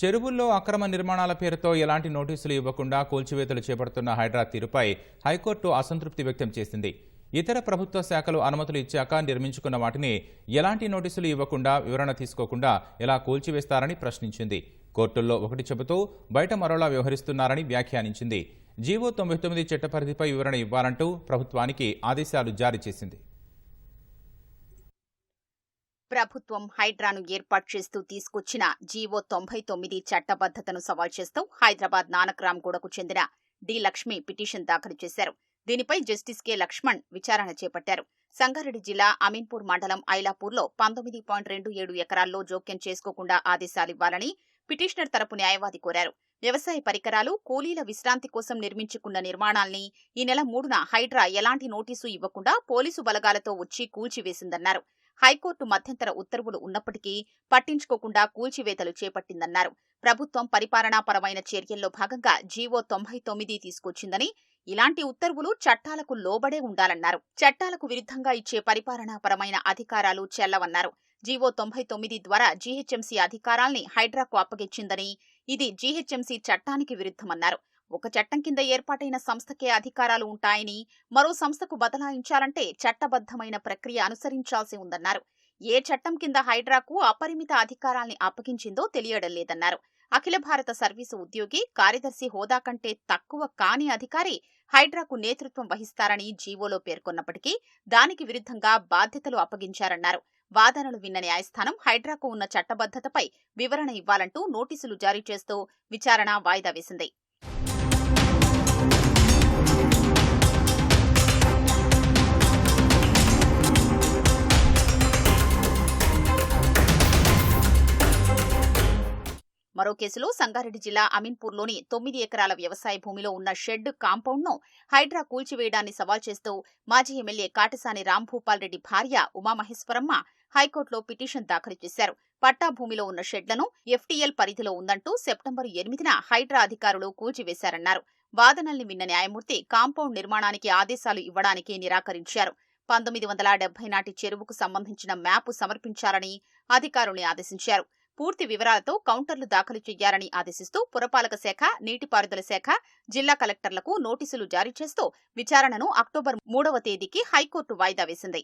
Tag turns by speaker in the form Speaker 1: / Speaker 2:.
Speaker 1: చెరువుల్లో అక్రమ నిర్మాణాల పేరుతో ఎలాంటి నోటీసులు ఇవ్వకుండా కూల్చివేతలు చేపడుతున్న హైడ్రా తీరుపై హైకోర్టు అసంతృప్తి వ్యక్తం చేసింది. ఇతర ప్రభుత్వ శాఖలు అనుమతులు ఇచ్చాక నిర్మించుకున్న వాటిని ఎలాంటి నోటీసులు ఇవ్వకుండా వివరణ తీసుకోకుండా ఎలా కూల్చివేస్తారని ప్రశ్నించింది. కోర్టుల్లో ఒకటి చెబుతూ బయట మరోలా వ్యవహరిస్తున్నారని వ్యాఖ్యానించింది. జీవో తొంభై తొమ్మిది చట్టపరిధిపై వివరణ ఇవ్వాలంటూ ప్రభుత్వానికి ఆదేశాలు జారీ చేసింది.
Speaker 2: ప్రభుత్వం హైడ్రాను ఏర్పాటు చేస్తూ తీసుకొచ్చిన జీవో తొంభై తొమ్మిది చట్టబద్దతను సవాల్ చేస్తూ హైదరాబాద్ నానక్రామ్గూడకు చెందిన డి లక్ష్మి పిటిషన్ దాఖలు చేశారు. దీనిపై జస్టిస్ కె లక్ష్మణ్ విచారణ చేపట్టారు. సంగారెడ్డి జిల్లా అమీన్పూర్ మండలం ఐలాపూర్లో పంతొమ్మిది పాయింట్ రెండు ఏడు ఎకరాల్లో జోక్యం చేసుకోకుండా ఆదేశాలివ్వాలని పిటిషనర్ తరపు న్యాయవాది కోరారు. వ్యవసాయ పరికరాలు కూలీల విశ్రాంతి కోసం నిర్మించుకున్న నిర్మాణాల్ని ఈ నెల మూడున హైడ్రా ఎలాంటి నోటీసు ఇవ్వకుండా పోలీసు బలగాలతో వచ్చి కూల్చివేసిందన్నారు. హైకోర్టు మధ్యంతర ఉత్తర్వులు ఉన్నప్పటికీ పట్టించుకోకుండా కూల్చివేతలు చేపట్టిందన్నారు. ప్రభుత్వం పరిపాలనాపరమైన చర్యల్లో భాగంగా జీవో తొంభై తొమ్మిది తీసుకొచ్చిందని ఇలాంటి ఉత్తర్వులు చట్టాలకు లోబడే ఉండాలన్నారు. చట్టాలకు విరుద్ధంగా ఇచ్చే పరిపాలనాపరమైన అధికారాలు చెల్లవన్నారు. జీవో తొంభై తొమ్మిది ద్వారా జీహెచ్ఎంసీ అధికారాల్ని హైడ్రాకు అప్పగించిందని ఇది జీహెచ్ఎంసీ చట్టానికి విరుద్ధమన్నారు. ఒక చట్టం కింద ఏర్పాటైన సంస్థకే అధికారాలు ఉంటాయని మరో సంస్థకు బదలాయించాలంటే చట్టబద్దమైన ప్రక్రియ అనుసరించాల్సి ఉందన్నారు. ఏ చట్టం కింద హైడ్రాకు అపరిమిత అధికారాల్ని అప్పగించిందో తెలియడం లేదన్నారు. అఖిల భారత సర్వీసు ఉద్యోగి కార్యదర్శి హోదా కంటే తక్కువ కాని అధికారి హైడ్రాకు నేతృత్వం వహిస్తారని జీవోలో పేర్కొన్నప్పటికీ దానికి విరుద్ధంగా బాధ్యతలు అప్పగించారన్నారు. వాదనలు విన్న న్యాయస్థానం హైడ్రాకు ఉన్న చట్టబద్దతపై వివరణ ఇవ్వాలంటూ నోటీసులు జారీ చేస్తూ విచారణ వాయిదా వేసింది. మరో కేసులో సంగారెడ్డి జిల్లా అమీన్పూర్లోని తొమ్మిది ఎకరాల వ్యవసాయ భూమిలో ఉన్న షెడ్ కాంపౌండ్ను హైడ్రా కూల్చివేయడాన్ని సవాల్ చేస్తూ మాజీ ఎమ్మెల్యే కాటసాని రాంభూపాల్ రెడ్డి భార్య ఉమామహేశ్వరమ్మ హైకోర్టులో పిటిషన్ దాఖలు చేశారు. పట్టా భూమిలో ఉన్న షెడ్లను ఎఫ్టీఎల్ పరిధిలో ఉందంటూ సెప్టెంబర్ ఎనిమిదిన హైడ్రా అధికారులు కూల్చివేశారన్నారు. వాదనల్ని విన్న న్యాయమూర్తి కాంపౌండ్ నిర్మాణానికి ఆదేశాలు ఇవ్వడానికి నిరాకరించారు. పంతొమ్మిది వందల డెబ్బై నాటి చెరువుకు సంబంధించిన మ్యాపు సమర్పించాలని అధికారుల్ని ఆదేశించారు. పూర్తి వివరాలతో కౌంటర్లు దాఖలు చేయాలని ఆదేశిస్తూ పురపాలక శాఖ నీటిపారుదల శాఖ జిల్లా కలెక్టర్లకు నోటీసులు జారీ చేస్తూ విచారణను అక్టోబర్ మూడవ తేదీకి హైకోర్టు వాయిదా వేసింది.